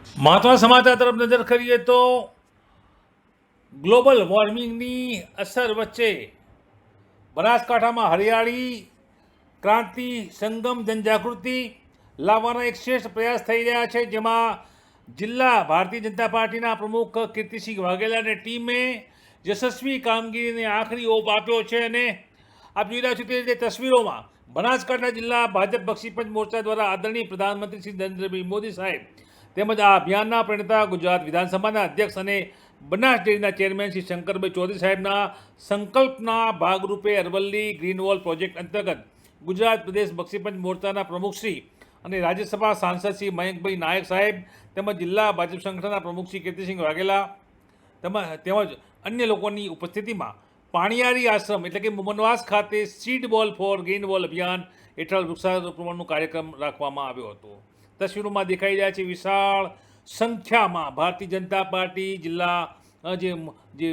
મહત્વના સમાચાર તરફ નજર કરીએ તો ગ્લોબલ વોર્મિંગની અસર વચ્ચે બનાસકાંઠામાં હરિયાળી ક્રાંતિ, સંગમ, જનજાગૃતિ લાવવાના એક શ્રેષ્ઠ પ્રયાસ થઈ રહ્યા છે, જેમાં જિલ્લા ભારતીય જનતા પાર્ટીના પ્રમુખ કીર્તિસિંહ વાઘેલાની ટીમે યશસ્વી કામગીરીને આખરી ઓપ આપ્યો છે અને આપ જોઈ રહ્યા છો તે તસવીરોમાં બનાસકાંઠા જિલ્લા ભાજપ બક્ષીપંચ મોરચા દ્વારા આદરણીય પ્રધાનમંત્રી શ્રી નરેન્દ્રભાઈ મોદી સાહેબ તેમજ આ અભિયાનના પ્રણેતા ગુજરાત વિધાનસભાના અધ્યક્ષ અને બનાસ ડેરીના ચેરમેન શ્રી શંકરભાઈ ચૌધરી સાહેબના સંકલ્પના ભાગરૂપે અરવલ્લી ગ્રીન વોલ પ્રોજેક્ટ અંતર્ગત ગુજરાત પ્રદેશ બક્ષીપંચ મોરચાના પ્રમુખશ્રી અને રાજ્યસભા સાંસદ શ્રી મયંકભાઈ નાયક સાહેબ તેમજ જિલ્લા ભાજપ સંગઠનના પ્રમુખ શ્રી કીર્તિસિંહ વાઘેલા તેમજ તેમજ અન્ય લોકોની ઉપસ્થિતિમાં પાણીયારી આશ્રમ એટલે કે મુમનવાસ ખાતે સીડ બોલ ફોર ગ્રીન બોલ અભિયાન હેઠળ વૃક્ષારોપણનો કાર્યક્રમ રાખવામાં આવ્યો હતો. તસવીરોમાં દેખાઈ રહ્યા છે વિશાળ સંખ્યામાં ભારતીય જનતા પાર્ટી જિલ્લા જે જે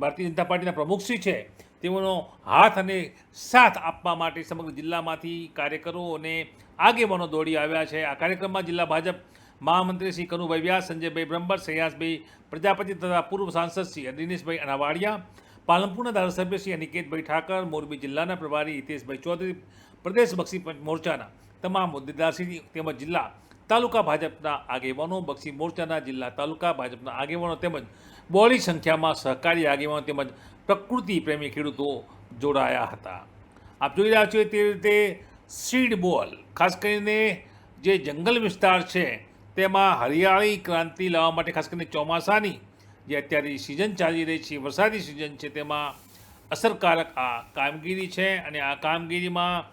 ભારતીય જનતા પાર્ટીના પ્રમુખશ્રી છે, તેઓનો હાથ અને સાથ આપવા માટે સમગ્ર જિલ્લામાંથી કાર્યકરો અને આગેવાનો દોડી આવ્યા છે. આ કાર્યક્રમમાં જિલ્લા ભાજપ મહામંત્રી શ્રી કનુભાઈ વ્યાસ સંજયભાઈ બ્રહ્મર સૈયાસભાઈ પ્રજાપતિ તથા પૂર્વ સાંસદ શ્રી દિનેશભાઈ અનાવાડિયા, પાલનપુરના ધારાસભ્ય શ્રી અનિકેતભાઈ ઠાકર, મોરબી જિલ્લાના પ્રભારી હિતેશભાઈ ચૌધરી પ્રદેશ બક્ષી મોરચાના તમામ હોદ્દેદારશ્રી તેમજ જિલ્લા તાલુકા ભાજપના આગેવાનો, બક્ષી મોરચાના જિલ્લા તાલુકા ભાજપના આગેવાનો તેમજ બોળી સંખ્યામાં સહકારી આગેવાનો તેમજ પ્રકૃતિ પ્રેમી ખેડૂતો જોડાયા હતા. આપ જોઈ રહ્યા છો તે રીતે સીડ બોલ, ખાસ કરીને જે જંગલ વિસ્તાર છે તેમાં હરિયાળી ક્રાંતિ લાવવા માટે ખાસ કરીને ચોમાસાની જે અત્યારે સિઝન ચાલી રહી છે, વરસાદી સિઝન છે, તેમાં અસરકારક આ કામગીરી છે અને આ કામગીરીમાં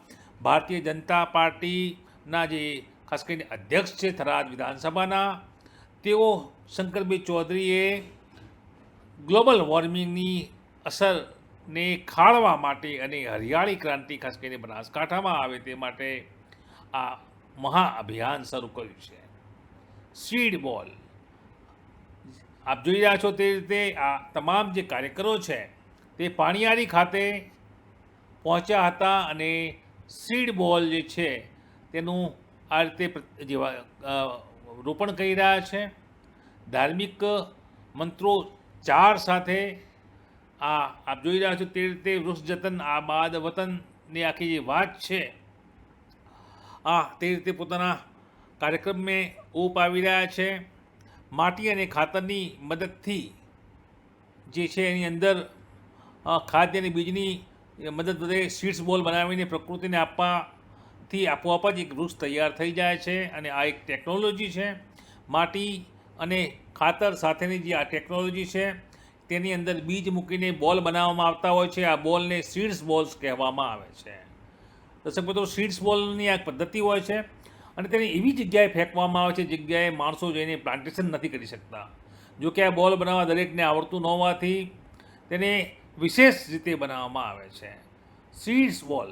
ભારતીય જનતા પાર્ટીના જે ખાસ કરીને અધ્યક્ષ છે થરાદ વિધાનસભાના, તેઓ શંકરભાઈ ચૌધરીએ ગ્લોબલ વોર્મિંગની અસરને ખાળવા માટે અને હરિયાળી ક્રાંતિ ખાસ કરીને બનાસકાંઠામાં આવે તે માટે આ મહા અભિયાન શરૂ કર્યું છે. સીડ બોલ આપ જોઈ રહ્યા છો તે રીતે આ તમામ જે કાર્યકરો છે તે પાણીયારી ખાતે પહોંચ્યા હતા અને સીડ બોલ જે છે, તેનું આ રીતે જેવા રોપણ કરી રહ્યા છે. ધાર્મિક મંત્રો ચાર સાથે આ, આપ જોઈ રહ્યા છો તે રીતે વૃક્ષ જતન, આ બાદ વતનની આખી જે વાત છે, આ તે રીતે પોતાના કાર્યક્રમને ઓપ આવી રહ્યા છે. માટી અને ખાતરની મદદથી જે છે એની અંદર ખાદ્ય અને બીજની મદદ વધે સીડ્સ બોલ બનાવીને પ્રકૃતિને આપવાથી આપોઆપ જ એક વૃક્ષ તૈયાર થઈ જાય છે અને આ એક ટેકનોલોજી છે. માટી અને ખાતર સાથેની જે આ ટેકનોલોજી છે, તેની અંદર બીજ મૂકીને બોલ બનાવવામાં આવતા હોય છે. આ બોલને સીડ્સ બોલ્સ કહેવામાં આવે છે. દર્શક મિત્રો સીડ્સ બોલની આ પદ્ધતિ હોય છે અને તેને એવી જગ્યાએ ફેંકવામાં આવે છે જગ્યાએ માણસો જઈને પ્લાન્ટેશન નથી કરી શકતા. જો કે આ બોલ બનાવવા દરેકને આવડતું ન હોવાથી તેને વિશેષ રીતે બનાવવામાં આવે છે. સીડ્સ વોલ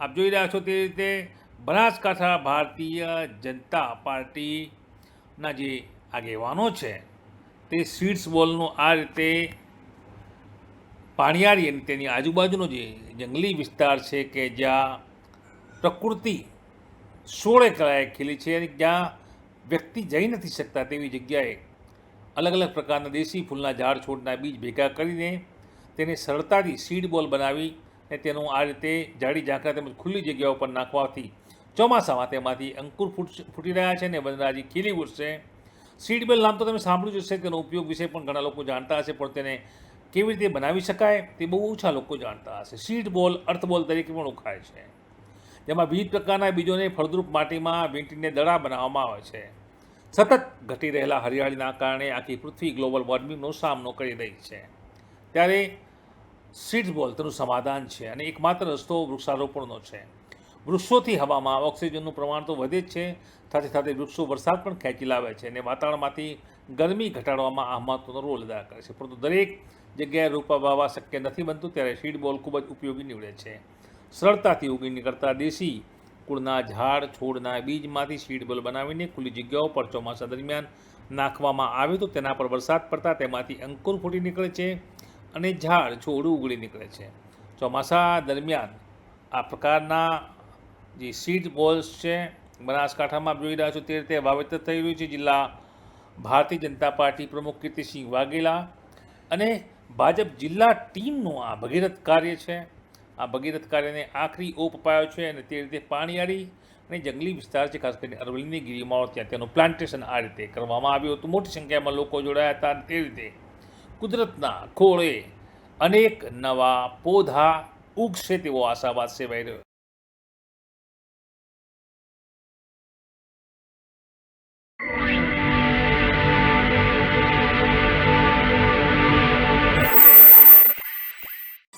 આપ જોઈ રહ્યા છો તે રીતે બનાસકાંઠા ભારતીય જનતા પાર્ટીના જે આગેવાનો છે, તે સીડ્સ વોલનું આ રીતે પાણિયારી અને તેની આજુબાજુનો જે જંગલી વિસ્તાર છે કે જ્યાં પ્રકૃતિ સોળે કળાએ ખીલી છે અને જ્યાં વ્યક્તિ જઈ નથી શકતા તેવી જગ્યાએ અલગ અલગ પ્રકારના દેશી ફૂલના ઝાડ છોડના બીજ ભેગા કરીને તેને સરળતાથી સીડ બોલ બનાવી અને તેનું આ રીતે જાડી ઝાંખરા તેમજ ખુલ્લી જગ્યાઓ પર નાખવાથી ચોમાસામાં તેમાંથી અંકુર ફૂટ, ફૂટી રહ્યા છે અને વનરાજી ખીલી ઉઠશે. સીડ બેલ નામ તો તમે સાંભળ્યું જ હશે, તેનો ઉપયોગ વિશે પણ ઘણા લોકો જાણતા હશે, પણ તેને કેવી રીતે બનાવી શકાય તે બહુ ઓછા લોકો જાણતા હશે. સીડ બોલ અર્થ બોલ તરીકે પણ ઓળખાય છે. જેમાં વિવિધ પ્રકારના બીજોને ફળદ્રુપ માટીમાં વીંટીને દડા બનાવવામાં આવે છે. સતત ઘટી રહેલા હરિયાળીના કારણે આખી પૃથ્વી ગ્લોબલ વોર્મિંગનો સામનો કરી રહી છે. ત્યારે સીડ્સ બોલ તેનું સમાધાન છે અને એકમાત્ર રસ્તો વૃક્ષારોપણનો છે. વૃક્ષોથી હવામાં ઓક્સિજનનું પ્રમાણ તો વધે જ છે. સાથે સાથે વૃક્ષો વરસાદ પણ ખેંચી લાવે છે અને વાતાવરણમાંથી ગરમી ઘટાડવામાં આ મહત્વનો રોલ અદા કરે છે. પરંતુ દરેક જગ્યાએ રોપા વાવવા શક્ય નથી બનતું ત્યારે સીડ બોલ ખૂબ જ ઉપયોગી નીવડે છે. સરળતાથી ઉગી નીકળતા દેશી કુળના ઝાડ, છોડના બીજમાંથી સીડ બોલ બનાવીને ખુલ્લી જગ્યાઓ પર ચોમાસા દરમિયાન નાખવામાં આવે તો તેના પર વરસાદ પડતા તેમાંથી અંકુર ફૂટી નીકળે છે. અને ઝાડ છોડું ઉગડી નીકળે છે. ચોમાસા દરમિયાન આ પ્રકારના જે સીડ બોલ્સ છે, બનાસકાંઠામાં જોઈ રહ્યા છો તે રીતે વાવેતર થઈ રહ્યું છે. જિલ્લા ભારતીય જનતા પાર્ટી પ્રમુખ કીર્તિસિંહ વાઘેલા અને ભાજપ જિલ્લા ટીમનું આ ભગીરથ કાર્ય છે. આ ભગીરથ કાર્યને આખરી ઓપ અપાયો છે અને તે રીતે પાણીયાળી અને જંગલી વિસ્તાર છે, ખાસ કરીને અરવલ્લીની ગીરીમાં ત્યાં તેનું પ્લાન્ટેશન આ રીતે કરવામાં આવ્યું હતું. મોટી સંખ્યામાં લોકો જોડાયા હતા તે રીતે કુદરતના ખોળે અનેક નવા પોધા ઉગશે તેવો આશાવાદ સેવાઈ રહ્યો